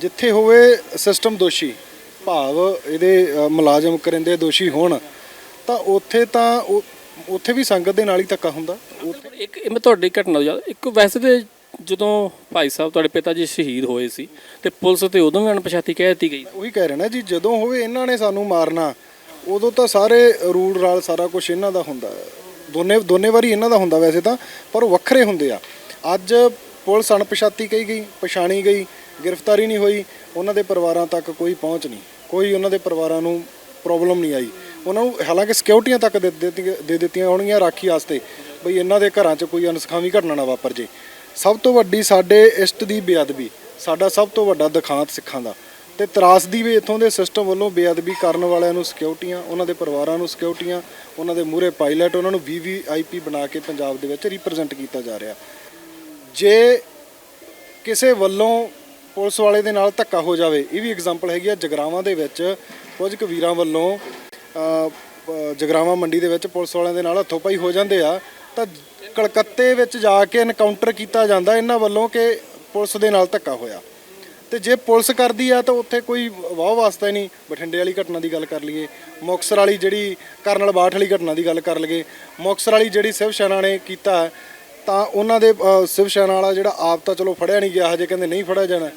ਜਿੱਥੇ ਹੋਵੇ ਸਿਸਟਮ ਦੋਸ਼ੀ ਭਾਵ ਇਹਦੇ ਮੁਲਾਜ਼ਮ ਕਰਿੰਦੇ ਦੋਸ਼ੀ ਹੋਣ ਤਾਂ ਉੱਥੇ ਤਾਂ ਉੱਥੇ ਵੀ ਸੰਗਤ ਦੇ ਨਾਲ ਹੀ ਧੱਕਾ ਹੁੰਦਾ। ਇੱਕ ਇਹ ਮੈਂ ਤੁਹਾਡੀ ਘਟਨਾ ਯਾਦ ਇੱਕ ਵੈਸੇ ਤੇ ਜਦੋਂ ਭਾਈ ਸਾਹਿਬ ਤੁਹਾਡੇ ਪਿਤਾ ਜੀ ਸ਼ਹੀਦ ਹੋਏ ਸੀ ਤੇ ਪੁਲਿਸ ਤੇ ਉਦੋਂ ਵੀ ਅਣਪਛਾਤੀ ਕਹਿ ਦਿੱਤੀ ਗਈ। ਉਹੀ ਕਹਿ ਰਹੇ ਨਾ ਜੀ ਜਦੋਂ ਹੋਵੇ ਇਹਨਾਂ ਨੇ ਸਾਨੂੰ ਮਾਰਨਾ ਉਦੋਂ ਤਾਂ ਸਾਰੇ ਰੂਲ ਰਾਲ ਸਾਰਾ ਕੁਝ ਇਹਨਾਂ ਦਾ ਹੁੰਦਾ। ਦੋਨੇ ਦੋਨੇ ਵਾਰੀ ਇਹਨਾਂ ਦਾ ਹੁੰਦਾ ਵੈਸੇ ਤਾਂ ਪਰ ਉਹ ਵੱਖਰੇ ਹੁੰਦੇ ਆ। ਅੱਜ ਪੁਲਿਸ ਅਣਪਛਾਤੀ ਕਹੀ ਗਈ, ਪਛਾਣੀ ਗਈ, ਗ੍ਰਿਫਤਾਰੀ ਨਹੀਂ ਹੋਈ, ਉਹਨਾਂ ਦੇ ਪਰਿਵਾਰਾਂ ਤੱਕ ਕੋਈ ਪਹੁੰਚ ਨਹੀਂ, ਕੋਈ ਉਹਨਾਂ ਦੇ ਪਰਿਵਾਰਾਂ ਨੂੰ ਪ੍ਰੋਬਲਮ ਨਹੀਂ ਆਈ। ਉਹਨਾਂ ਨੂੰ ਹਾਲਾਂਕਿ ਸਿਕਿਉਰਟੀਆਂ ਤੱਕ ਦੇ ਦਿੱਤੀਆਂ ਦੇ ਦਿੱਤੀਆਂ ਹੋਣਗੀਆਂ ਰਾਖੀ ਵਾਸਤੇ, ਬਈ ਇਹਨਾਂ ਦੇ ਘਰਾਂ 'ਚ ਕੋਈ ਅਨਸਖਾਵੀ ਘਟਨਾ ਨਾ ਵਾਪਰ ਜੇ। ਸਭ ਤੋਂ ਵੱਡੀ ਸਾਡੇ ਇਸ਼ਟ ਦੀ ਬੇਅਦਬੀ, ਸਾਡਾ ਸਭ ਤੋਂ ਵੱਡਾ ਦਿਖਾਂਤ ਸਿੱਖਾਂ ਦਾ। ਤੇ ਤਰਾਸਦੀ ਵੀ ਇਥੋਂ ਦੇ ਸਿਸਟਮ ਵੱਲੋਂ ਬੇਅਦਬੀ ਕਰਨ ਵਾਲਿਆਂ ਨੂੰ ਸਿਕਿਉਰਟੀਆਂ ਉਹਨਾਂ ਦੇ ਪਰਿਵਾਰਾਂ ਨੂੰ ਸਿਕਿਉਰਟੀਆਂ ਉਹਨਾਂ ਦੇ ਮੂਹਰੇ ਪਾਇਲਟ ਉਹਨਾਂ ਨੂੰ ਵੀਵੀਆਈਪੀ ਬਣਾ ਕੇ ਪੰਜਾਬ ਦੇ ਵਿੱਚ ਰਿਪਰੈਜ਼ੈਂਟ ਕੀਤਾ ਜਾ ਰਿਹਾ। ਜੇ ਕਿਸੇ ਵੱਲੋਂ ਪੁਲਿਸ ਵਾਲੇ ਦੇ ਨਾਲ ਧੱਕਾ ਹੋ ਜਾਵੇ, ਇਹ ਵੀ ਐਗਜ਼ਾਮਪਲ ਹੈਗੀ ਆ ਜਗਰਾਵਾਂ ਦੇ ਵਿੱਚ, ਕੁਝ ਕੁ ਵੀਰਾਂ ਵੱਲੋਂ ਜਗਰਾਵਾਂ ਮੰਡੀ ਦੇ ਵਿੱਚ ਪੁਲਿਸ ਵਾਲਿਆਂ ਦੇ ਨਾਲ ਹੱਥੋਪਾਈ ਹੋ ਜਾਂਦੇ ਆ, ਤਾਂ ਕਲਕੱਤੇ ਵਿੱਚ ਜਾ ਕੇ ਐਨਕਾਊਂਟਰ ਕੀਤਾ ਜਾਂਦਾ ਇਹਨਾਂ ਵੱਲੋਂ ਕਿ ਪੁਲਿਸ ਦੇ ਨਾਲ ਧੱਕਾ ਹੋਇਆ। ਤੇ ਜੇ ਪੁਲਿਸ ਕਰਦੀ ਆ ਤਾਂ ਉੱਥੇ ਕੋਈ ਵਾਹ ਵਾਸਤਾ ਹੀ ਨਹੀਂ, ਬਠਿੰਡੇ ਵਾਲੀ ਘਟਨਾ ਦੀ ਗੱਲ ਕਰ ਲਈਏ, ਮੁਕਤਸਰ ਵਾਲੀ ਜਿਹੜੀ ਕਰਨਲ ਬਾਠ ਵਾਲੀ ਘਟਨਾ ਦੀ ਗੱਲ ਕਰ ਲਈਏ, ਮੁਕਤਸਰ ਵਾਲੀ ਜਿਹੜੀ ਸਿਵ ਸੈਨਾ ਨੇ ਕੀਤਾ ਤਾਂ ਉਹਨਾਂ ਦੇ ਅ, ਸਿਵ ਸੈਨਾ ਵਾਲਾ ਜਿਹੜਾ ਆਪ ਤਾਂ ਚਲੋ ਫੜਿਆ ਨਹੀਂ ਗਿਆ ਹਜੇ ਕਹਿੰਦੇ ਨਹੀਂ ਫੜਿਆ ਜਾਣਾ।